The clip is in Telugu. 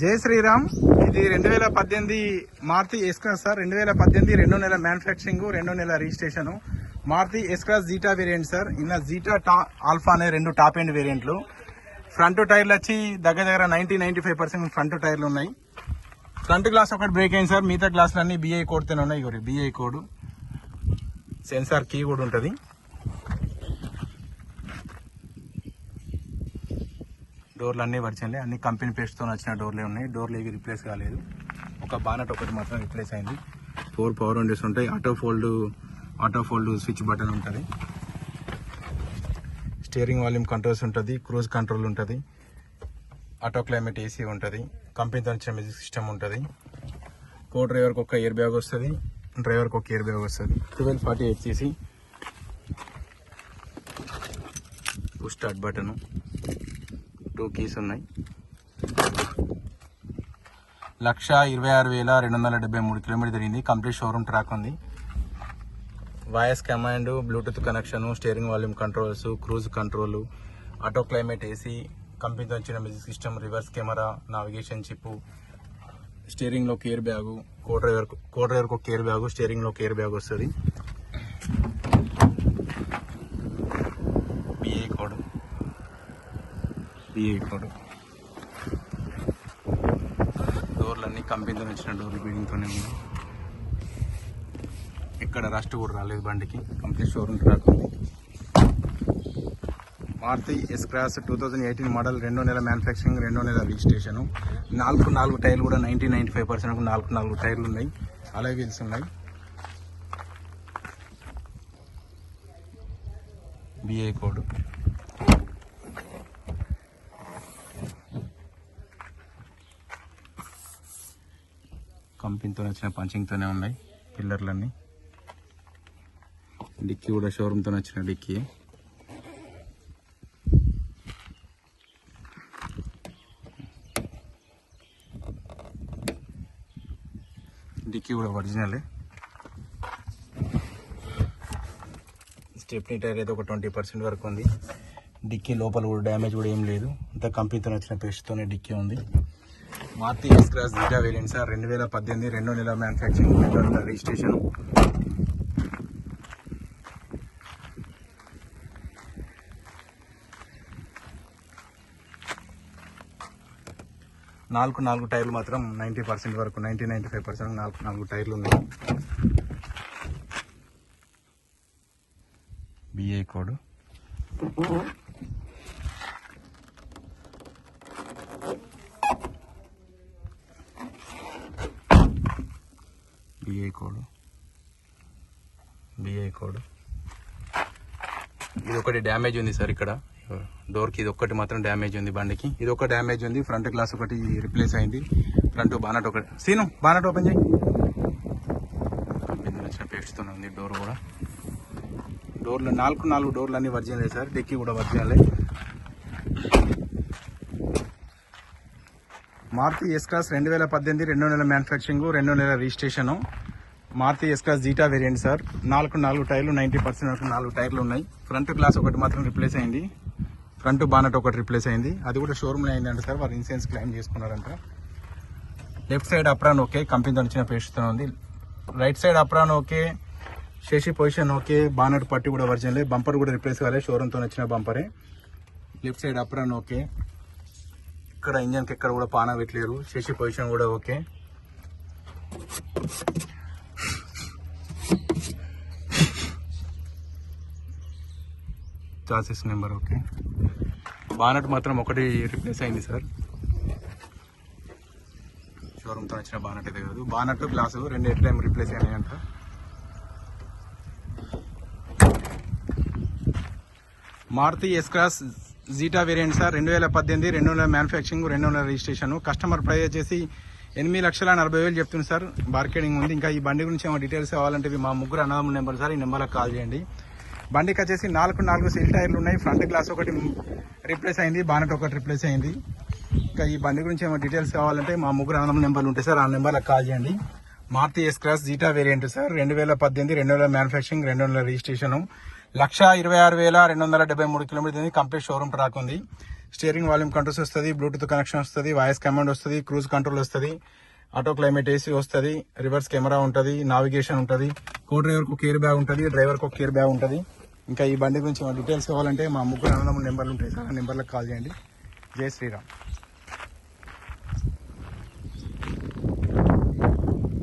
జై శ్రీరామ్. ఇది రెండు వేల పద్దెనిమిది మారుతి ఎస్క్రాస్ సార్. రెండు వేల పద్దెనిమిది రెండో నెల మ్యానుఫ్యాక్చరింగ్ రెండో నెల registration Maruti S Cross Zeta variant sir. ఇన్న జీటా టా ఆల్ఫా అనే రెండు టాప్ ఎండ్ వేరియంట్లు ఫ్రంట్ టైర్లు వచ్చి దగ్గర దగ్గర ninety ninety five percent front టైర్లు ఉన్నాయి. ఫ్రంట్ గ్లాస్ ఒకటి బ్రేక్ అయింది సార్. మిగతా గ్లాసులు అన్ని బిఐ కోడ్తోనే ఉన్నాయి. ఇగోరి బిఐ కోడ్ సెన్సార్ కీ కూడా ఉంటుంది. డోర్లు అన్నీ పరిచయంలే. అన్ని కంపెనీ పేస్ట్తో వచ్చిన డోర్లే ఉన్నాయి. డోర్లు ఏవి రిప్లేస్ కాలేదు. ఒక బానట్ ఒకటి మాత్రం రిప్లేస్ అయింది. ఫోర్ పవర్ విండోస్ ఉంటాయి. Auto fold auto fold switch button ఉంటుంది. స్టీరింగ్ వాల్యూమ్ కంట్రోల్స్ ఉంటుంది. క్రూజ్ కంట్రోల్ ఉంటుంది. ఆటో క్లైమేట్ ఏసీ ఉంటుంది. కంపెనీతో వచ్చిన మ్యూజిక్ సిస్టమ్ ఉంటుంది. కో డ్రైవర్కి ఒక ఇయర్ బ్యాగ్ వస్తుంది. డ్రైవర్కి ఒక ఇయర్ బ్యాగ్ వస్తుంది. ట్వెల్వ్ ఫార్టీ ఎయిట్ తీసి స్టార్ట్ బటన్. టూ కీస్ ఉన్నాయి. లక్ష ఇరవై ఆరు వేల రెండు వందల డెబ్బై మూడు కిలోమీటర్ తిరిగింది. కంప్లీట్ షోరూమ్ ట్రాక్ ఉంది. Voice command Bluetooth connection steering volume controls cruise control auto climate AC కంపెనీతో వచ్చిన music system reverse camera navigation chip స్టీరింగ్లో air bag co driver co డ్రైవర్కి ఒక కేర్ బ్యాగు స్టీరింగ్లో కేర్ బ్యాగ్ వస్తుంది బిఏ కోడ్ బిఏ డోర్లు అన్నీ కంపెనీతో వచ్చిన డోర్లు బీడింగ్తోనే ఉన్నాయి. ఇక్కడ రస్ట్ కూడా రాలేదు బండికి. కంప్లీట్ షోరూమ్ ట్రాక్ ఉంది Maruti S cross two thousand eighteen model రెండో నెల మ్యానుఫ్యాక్చరింగ్ రెండో నెల రిజిస్ట్రేషన్ నాలుగు నాలుగు టైర్లు కూడా నైంటీ నైంటీ ఫైవ్ పర్సెంట్ నాలుగు నాలుగు టైర్లు ఉన్నాయి. అలాగే వీల్స్ ఉన్నాయి. బిఏ కోడ్ కంపెనీతో వచ్చిన పంచింగ్తోనే ఉన్నాయి. పిల్లర్లన్నీ డిక్కీ కూడా షోరూమ్తో వచ్చిన డిక్కీ. డిక్కీ కూడా ఒరిజినలే. స్టెప్నీ టైర్ అయితే ఒక ట్వంటీ పర్సెంట్ వరకు ఉంది. డిక్కీ లోపల కూడా డ్యామేజ్ కూడా ఏం లేదు. అంతా కంపెనీతో వచ్చిన పేస్ట్తోనే డిక్కీ ఉంది. Maruti S cross Zeta variant sir రెండు వేల పద్దెనిమిది రెండో నెల మ్యానుఫ్యాక్చరింగ్ రిజిస్ట్రేషన్ నాలుగు నాలుగు టైర్లు మాత్రం నైంటీ పర్సెంట్ వరకు నైంటీ నైంటీ ఫైవ్ పర్సెంట్ నాలుగు నాలుగు టైర్లు ఉన్నాయి. BA code BI code BI code ఇది ఒకటి డ్యామేజ్ ఉంది సార్ ఇక్కడ. డోర్కి ఇది ఒక్కటి మాత్రం డ్యామేజ్ ఉంది బండికి. ఇది ఒక డ్యామేజ్ ఉంది. ఫ్రంట్ గ్లాస్ ఒకటి రిప్లేస్ అయింది. ఫ్రంట్ బానట్ ఒకటి. సీను బానట్ ఓపెన్ చేయి. కంపెనీ వచ్చిన ఉంది డోర్ కూడా. డోర్లు నాలుగు నాలుగు డోర్లు అన్నీ వర్జినలే సార్ డిక్కీ కూడా వర్జినలే మారుతి ఎస్ క్లాస్ రెండు వేల పద్దెనిమిది రెండో నెల మ్యానుఫ్యాక్చరింగ్ రెండో నెల registration Maruti S class Zeta variant sir నాలుగు నాలుగు టైర్లు నైంటీ పర్సెంట్ వరకు నాలుగు టైర్లు ఉన్నాయి. ఫ్రంట్ గ్లాస్ ఒకటి మాత్రం రిప్లేస్ అయింది. ఫ్రంట్ బానట్ ఒకటి రిప్లేస్ అయింది. అది కూడా షోరూమ్లో అయిందంట సార్ వారు ఇన్సూరెన్స్ క్లెయిమ్ చేసుకున్నారంట. లెఫ్ట్ సైడ్ అప్రాన్ ఓకే కంపెనీతో వచ్చిన పేస్ట్తో ఉంది. Right side apron okay chassis position okay bonnet పట్టి కూడా వర్జన్లే బంపర్ కూడా రిప్లేస్ కాలేదు షోరూమ్తో వచ్చిన బంపరే లెఫ్ట్ సైడ్ అప్రాన్ ఓకే ఇక్కడ ఇంజన్కి ఎక్కడ కూడా పాన పెట్టలేరు. చేసే పొజిషన్ కూడా okay. Chassis number okay. Bonnet మాత్రం ఒకటి రిప్లేస్ అయింది సార్. షోరూమ్తో వచ్చిన బానట్ అయితే కాదు. బానట్ గ్లాసు రెండు at time replace అయినాయంట. Maruti S cross Zeta variant sir రెండు వేల పద్దెనిమిది రెండు వందల మ్యానుఫ్యాక్చరింగ్ రెండు వందల రిజిస్ట్రేషన్ కస్టమర్ ప్రైజ్ వచ్చేసి ఎనిమిది లక్షల నలభై వేలు చెప్తుంది సార్ మార్కెటింగ్ ఉంది. ఇంకా ఈ బండి గురించి ఏమైనా డీటెయిల్స్ కావాలంటే మా ముగ్గురు అన్నదమ్ముల నెంబర్ సార్ ఈ నెంబర్లో కాల్ చేయండి. బండికి వచ్చేసి నాలుగు నాలుగు సీల్ టైర్లు ఉన్నాయి. ఫ్రంట్ గ్లాస్ ఒకటి రిప్లేస్ అయింది. బానట్ ఒకటి రిప్లేస్ అయింది. ఇంకా ఈ బండి గురించి ఏమైనా డీటెయిల్స్ కావాలంటే మా ముగ్గురు అన్నదమ్ముల నెంబర్లు ఉంటాయి సార్ ఆ నెంబర్లో కాల్ చేయండి. Maruti S cross Zeta variant sir రెండు వేల పద్దెనిమిది రెండు వేల మ్యానుఫ్యాక్చరింగ్ రెండు వందల రిజిస్ట్రేషన్ లక్ష ఇరవై ఆరు వేల రెండు వందల డెబ్బై మూడు కిలోమీటర్ కంప్లీట్ షోరూమ్ ట్రాక్ ఉంది. స్టీరింగ్ వాల్యూమ్ కంట్రోల్స్ వస్తుంది బ్లూటూత్ కనెక్షన్ వస్తుంది వాయిస్ కమాండ్ వస్తుంది క్రూజ్ కంట్రోల్ వస్తుంది ఆటో క్లైమేట్ ఏసీ వస్తుంది రివర్స్ కెమెరా ఉంటుంది నావిగేషన్ ఉంటుంది కో డ్రైవర్కు కేర్ బ్యాగ్ ఉంటుంది డ్రైవర్కు కేర్ బ్యాగ్ ఉంటుంది. ఇంకా ఈ బండి గురించి డీటెయిల్స్ కావాలంటే మా ముగ్గురు అన్నదమ్ముల నెంబర్లు ఉంటాయి. సార్ ఆ నెంబర్లకు కాల్ చేయండి. జై శ్రీరామ్.